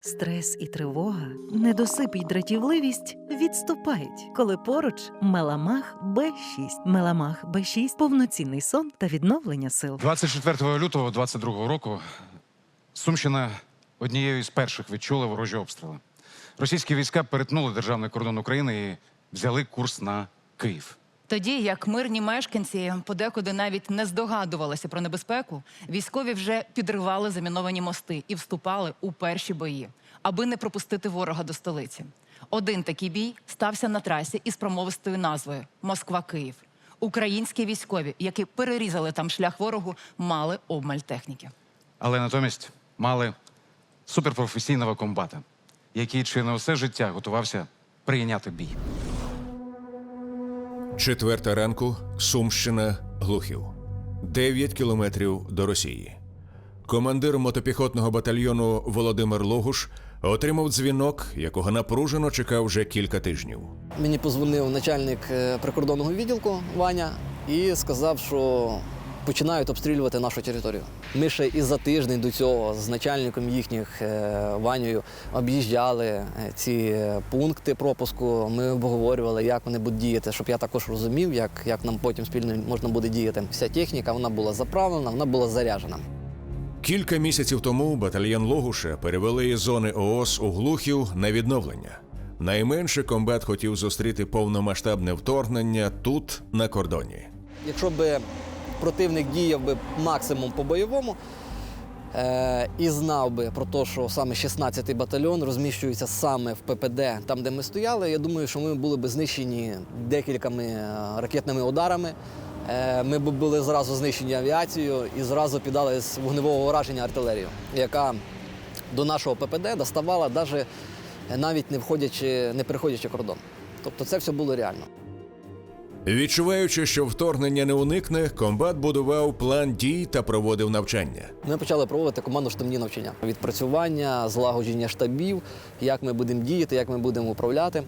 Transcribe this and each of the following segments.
Стрес і тривога, недосип і дратівливість відступають, коли поруч Меламах Б6. Меламах Б6 – повноцінний сон та відновлення сил. 24 лютого 22 року Сумщина однією із перших відчула ворожі обстріли. Російські війська перетнули державний кордон України і взяли курс на Київ. Тоді як мирні мешканці подекуди навіть не здогадувалися про небезпеку, військові вже підривали заміновані мости і вступали у перші бої, аби не пропустити ворога до столиці. Один такий бій стався на трасі із промовистою назвою Москва-Київ. Українські військові, які перерізали там шлях ворогу, мали обмаль техніки. Але натомість мали суперпрофесійного комбата, який чи не усе життя готувався прийняти бій. Четверта ранку, Сумщина, Глухів. Дев'ять кілометрів до Росії. Командир мотопіхотного батальйону Володимир Логуш отримав дзвінок, якого напружено чекав вже кілька тижнів. Мені позвонив начальник е, прикордонного відділку Ваня і сказав, що починають обстрілювати нашу територію. Ми ще і за тиждень до цього з начальником їхніх е, Ванею об'їжджали е, ці е, пункти пропуску. Ми обговорювали, як вони будуть діяти, щоб я також розумів, як, як нам потім спільно можна буде діяти. Вся техніка вона була заправлена, вона була заряджена. Кілька місяців тому батальйон Логуша перевели із зони ООС у Глухів на відновлення. Найменше комбат хотів зустріти повномасштабне вторгнення тут, на кордоні. Якщо би противник діяв би максимум по бойовому е, і знав би про те, що саме 16-й батальйон розміщується саме в ППД, там, де ми стояли, я думаю, що ми були б знищені декількома е, ракетними ударами. Е, Ми б були зразу знищені авіацією і зразу піддали з вогневого ураження артилерію, яка до нашого ППД доставала навіть навіть не входячи, не переходячи кордон. Тобто це все було реально. Відчуваючи, що вторгнення не уникне, комбат будував план дій та проводив навчання. Ми почали проводити командно штабні навчання. Відпрацювання, злагодження штабів, як ми будемо діяти, як ми будемо управляти.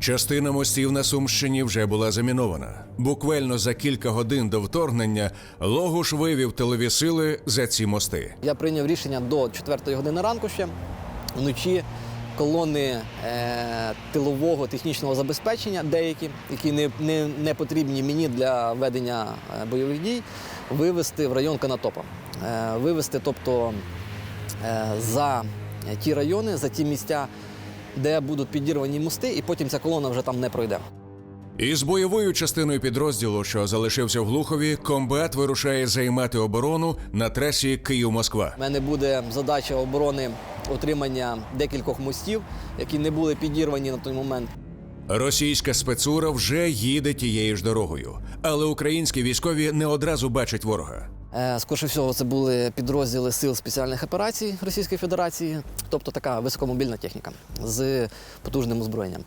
Частина мостів на Сумщині вже була замінована. Буквально за кілька годин до вторгнення Логуш вивів тилові сили за ці мости. Я прийняв рішення до 4-ї години ранку ще вночі. Колони е, тилового технічного забезпечення, деякі, які не, не, не потрібні мені для ведення е, бойових дій, вивести в район Канатопа. Е, вивести, тобто е, за ті райони, за ті місця, де будуть підірвані мости, і потім ця колона вже там не пройде. Із бойовою частиною підрозділу, що залишився в Глухові, комбат вирушає займати оборону на трасі Київ-Москва. У мене буде задача оборони отримання декількох мостів, які не були підірвані на той момент. Російська спецура вже їде тією ж дорогою, але українські військові не одразу бачать ворога. Е, Скоріше всього, це були підрозділи сил спеціальних операцій Російської Федерації, тобто така високомобільна техніка з потужним озброєнням.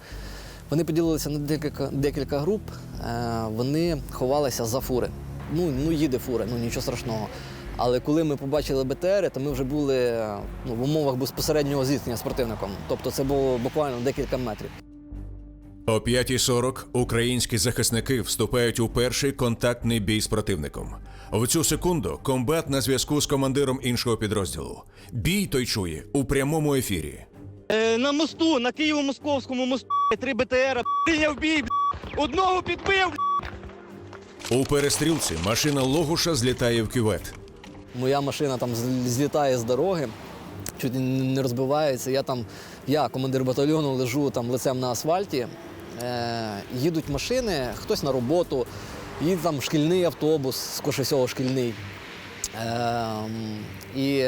Вони поділилися на декілька, декілька груп, е, вони ховалися за фури. Ну, ну їде фура, ну нічого страшного. Але коли ми побачили БТРи, то ми вже були ну, в умовах безпосереднього зіткнення з противником. Тобто це було буквально декілька метрів. О 5.40 українські захисники вступають у перший контактний бій з противником. В цю секунду комбат на зв'язку з командиром іншого підрозділу. Бій той чує у прямому ефірі. Е, на мосту, на Києво-Московському мосту, три БТРа, прийняв бій, одного підбив. У перестрілці машина Логуша злітає в кювет. Моя машина там злітає з дороги, чуть не розбивається. Я там, я, командир батальйону, лежу там лицем на асфальті. Е, їдуть машини, хтось на роботу, їде там шкільний автобус, скоріше всього шкільний. Е, і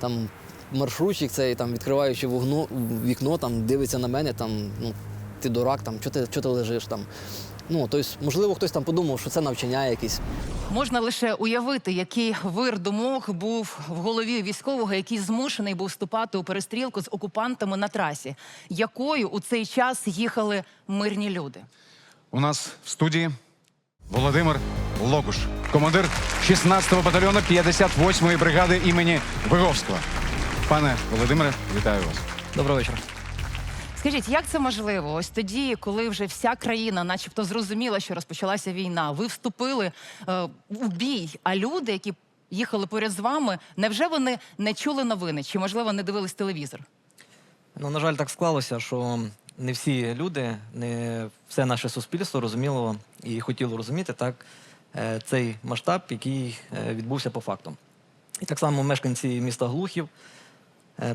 там маршрутчик цей, там, відкриваючи вогно, вікно, там, дивиться на мене, там, ну, ти дурак, там, чого ти, чого ти лежиш там. Ну, тобто, можливо, хтось там подумав, що це навчання якесь. Можна лише уявити, який вир думок був в голові військового, який змушений був вступати у перестрілку з окупантами на трасі, якою у цей час їхали мирні люди. У нас в студії Володимир Логуш, командир 16-го батальйону 58-ї бригади імені Виговського. Пане Володимире, вітаю вас. Доброго вечора. Скажіть, як це можливо? Ось тоді, коли вже вся країна, начебто, зрозуміла, що розпочалася війна, ви вступили е, в бій, а люди, які їхали поряд з вами. Невже вони не чули новини? Чи можливо не дивились телевізор? Ну, на жаль, так склалося, що не всі люди, не все наше суспільство розуміло і хотіло розуміти так е, цей масштаб, який е, відбувся по факту. І так само мешканці міста Глухів,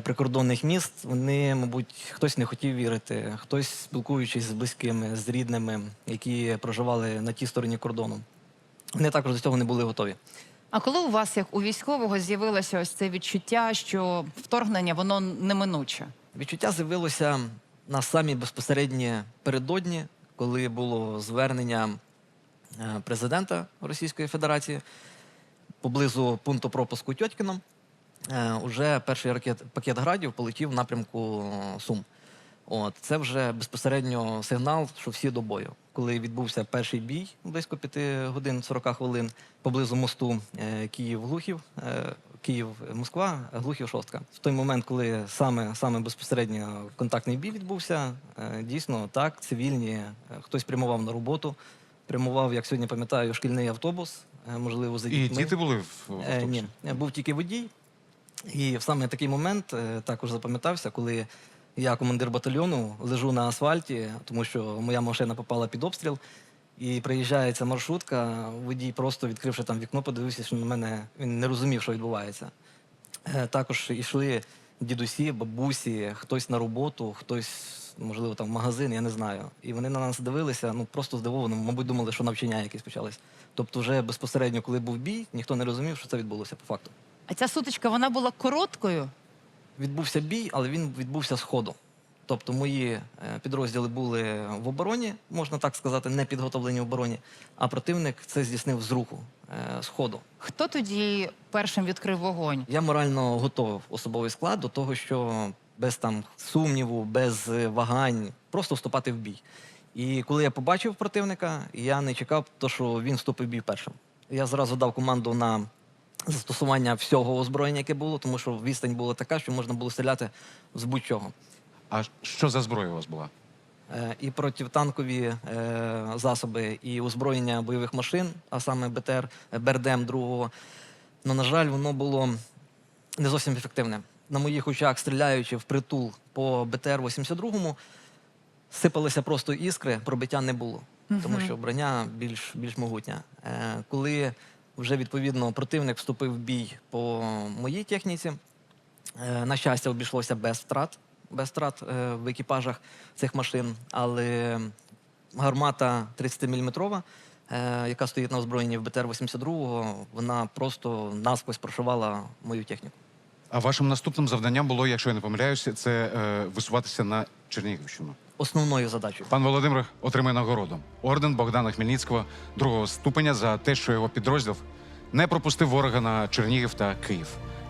прикордонних міст, вони, мабуть, хтось не хотів вірити, хтось спілкуючись з близькими, з рідними, які проживали на тій стороні кордону. Вони також до цього не були готові. А коли у вас, як у військового, з'явилося ось це відчуття, що вторгнення воно неминуче? Відчуття з'явилося на самі безпосередні передодні, коли було звернення е, президента Російської Федерації поблизу пункту пропуску Тьоткіно. Е, Уже перший ракет, пакет градів полетів в напрямку е, Сум. От, це вже безпосередньо сигнал, що всі до бою. Коли відбувся перший бій близько 5 годин 40 хвилин поблизу мосту е, Київ-Глухів, е, Київ-Москва, Глухів-Шостка. В той момент, коли саме, саме безпосередньо контактний бій відбувся, е, дійсно так, цивільні, е, хтось прямував на роботу, прямував, як сьогодні пам'ятаю, шкільний автобус, е, можливо, за І діти були в Е, автобусі? ні, е, був тільки водій. І в саме такий момент е, також запам'ятався, коли я, командир батальйону, лежу на асфальті, тому що моя машина попала під обстріл. І приїжджає ця маршрутка, водій просто відкривши там вікно, подивився, що на мене він не розумів, що відбувається. Е, Також йшли дідусі, бабусі, хтось на роботу, хтось, можливо, там в магазин, я не знаю. І вони на нас дивилися, ну просто здивовано, мабуть, думали, що навчання якесь почалось. Тобто, вже безпосередньо, коли був бій, ніхто не розумів, що це відбулося по факту. А ця сутичка вона була короткою. Відбувся бій, але він відбувся з ходу. Тобто мої е, підрозділи були в обороні, можна так сказати, не підготовлені в обороні, а противник це здійснив з руху, е, з ходу. Хто тоді першим відкрив вогонь? Я морально готовив особовий склад до того, що без там сумніву, без е, вагань, просто вступати в бій. І коли я побачив противника, я не чекав, то, що він вступив в бій першим. Я зразу дав команду на застосування всього озброєння, яке було, тому що відстань була така, що можна було стріляти з будь-чого. А що за зброя у вас була? Е, і протитанкові е, засоби, і озброєння бойових машин, а саме БТР, е, БРДМ другого. Ну, на жаль, воно було не зовсім ефективне. На моїх очах, стріляючи в притул по БТР 82-му, сипалися просто іскри, пробиття не було, тому що броня більш, більш могутня. Е, коли вже відповідно противник вступив в бій по моїй техніці, Е, На щастя, обійшлося без втрат, без втрат е, в екіпажах цих машин, але гармата 30-мм, е, яка стоїть на озброєнні в БТР-82, вона просто насквозь прошивала мою техніку. А вашим наступним завданням було, якщо я не помиляюся, це е, висуватися на Чернігівщину. Основною задачею. Пан Володимир отримає нагороду орден Богдана Хмельницького другого ступеня за те, що його підрозділ не пропустив ворога на Чернігів та Київ.